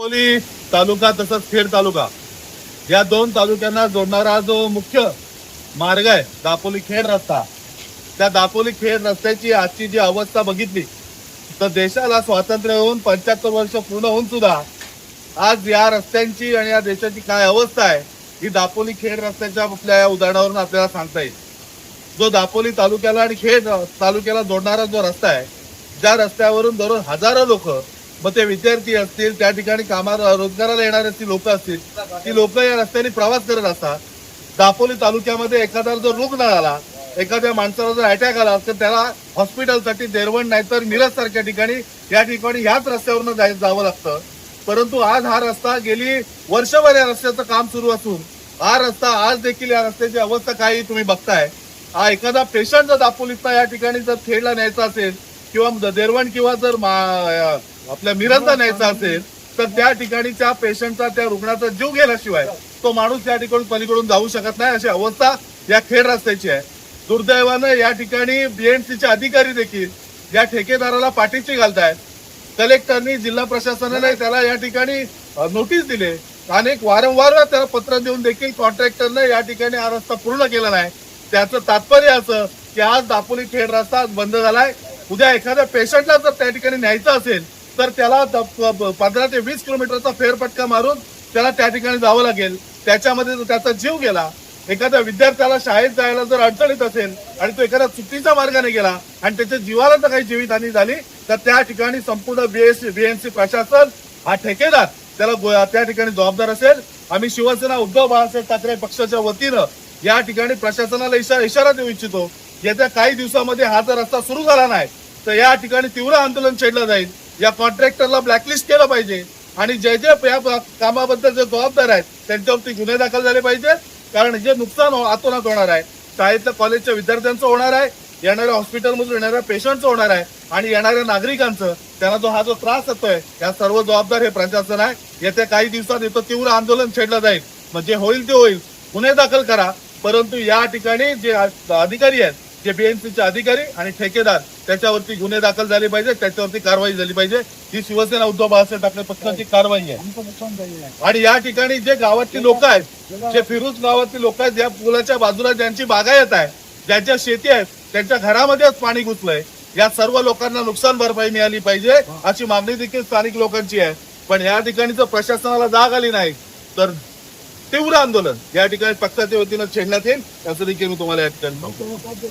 दापोली तालुका तसंच खेड तालुका. या दोन तालुक्यांना जोडणारा जो मुख्य मार्ग आहे दापोली खेड रस्ता. त्या दापोली खेड रस्त्याची आजची जी अवस्था बघितली तर देशाला स्वातंत्र्य होऊन पंच्याहत्तर वर्ष पूर्ण होऊन सुद्धा आज या रस्त्यांची आणि या देशाची काय अवस्था आहे ही दापोली खेड रस्त्याच्या आपल्या या उदाहरणावरून आपल्याला सांगता येईल. जो दापोली तालुक्याला आणि खेड तालुक्याला जोडणारा जो रस्ता आहे ज्या रस्त्यावरून दररोज हजारो लोक मग ते विद्यार्थी असतील त्या ठिकाणी कामाला रोजगाराला येणारे ती लोक असतील ती लोक या रस्त्याने प्रवास करत असतात. दापोली तालुक्यामध्ये एखादा जर रुग्ण आला एखाद्या माणसाला जर अटॅक आला तर त्याला हॉस्पिटलसाठी देरवण नाहीतर मिरज सारख्या ठिकाणी या ठिकाणी ह्याच रस्त्यावरनं जाय- जावं लागतं. परंतु आज हा रस्ता गेली वर्षभर या रस्त्याचं काम सुरू असून हा रस्ता आज देखील या रस्त्याची अवस्था काय तुम्ही बघताय. हा एखादा पेशंट जर दापोलीचा या ठिकाणी जर खेडला न्यायचा असेल किंवा देरवण किंवा जर मा- आपल्या मिरजला न्यायचा असेल तर त्या ठिकाणी त्या पेशंटचा त्या रुग्णाचा जीव गेल्याशिवाय तो माणूस त्या ठिकाणी पलीकडून जाऊ शकत नाही अशी अवस्था या खेड रस्त्याची आहे. दुर्दैवानं या ठिकाणी बीएमसीचे अधिकारी देखील या ठेकेदाराला पाठीशी घालतायत. कलेक्टरनी जिल्हा प्रशासनाने त्याला या ठिकाणी नोटीस दिले. अनेक वारंवार त्याला पत्र देऊन देखील कॉन्ट्रॅक्टरने या ठिकाणी हा रस्ता पूर्ण केला नाही. त्याचं तात्पर्य असं की आज दापोली खेड रस्ता बंद झालाय. उद्या एखाद्या पेशंटला जर त्या ठिकाणी न्यायचं असेल तर त्याला पंधरा ते वीस किलोमीटरचा फेरफटका मारून त्याला त्या ठिकाणी जावं लागेल. त्याच्यामध्ये त्याचा जीव गेला. एखाद्या विद्यार्थ्याला शाळेत जायला जर अडचणीत असेल आणि तो एखाद्या चुकीच्या मार्गाने गेला आणि त्याच्या जीवाला जर काही जीवितहानी झाली तर त्या ठिकाणी संपूर्ण बीएससी बीएमसी प्रशासन हा ठेकेदार त्याला त्या ठिकाणी जबाबदार असेल. आम्ही शिवसेना उद्धव बाळासाहेब ठाकरे पक्षाच्या वतीनं या ठिकाणी प्रशासनाला इशारा इशारा देऊ इच्छितो. येत्या काही दिवसामध्ये हा जर रस्ता सुरू झाला नाही तर या ठिकाणी तीव्र आंदोलन छेडलं जाईल. या कॉन्ट्रॅक्टरला ब्लॅकलिस्ट केलं पाहिजे. आणि जे जे या कामाबद्दल जे जबाबदार आहेत त्यांच्यावरती गुन्हे दाखल झाले पाहिजे कारण जे नुकसान हो- होणार आहे. शाळेतल्या कॉलेजच्या विद्यार्थ्यांचं होणार आहे. येणाऱ्या हॉस्पिटलमधून येणाऱ्या पेशंटचं होणार आहे. आणि येणाऱ्या नागरिकांचं त्यांना जो हा जो त्रास होतोय या सर्व जबाबदार हे प्रशासन आहे. येत्या काही दिवसात इथं तीव्र आंदोलन छेडलं जाईल. म्हणजे होईल ते होईल. गुन्हे दाखल करा. परंतु या ठिकाणी जे अधिकारी आहेत जे बीएमसीचे अधिकारी आणि ठेकेदार त्याच्यावरती गुन्हे दाखल झाले पाहिजे त्याच्यावरती कारवाई झाली पाहिजे. ही शिवसेना उद्धव बाळासाहेब ठाकरे पक्षाची कारवाई आहे. आणि या ठिकाणी जे गावातली लोक आहेत जे फिरूज गावातली लोक आहेत ज्या पुलाच्या बाजूला ज्यांची बागायत आहे ज्यांच्या शेती आहेत त्यांच्या घरामध्येच पाणी घुसलंय. या सर्व लोकांना नुकसान भरपाई मिळाली पाहिजे अशी मागणी देखील स्थानिक लोकांची आहे. पण या ठिकाणी जर प्रशासनाला जाग आली नाही तर तीव्र आंदोलन या ठिकाणी पक्षाच्या वतीनं छेडण्यात येईल. असं देखील मी तुम्हाला या ठिकाणी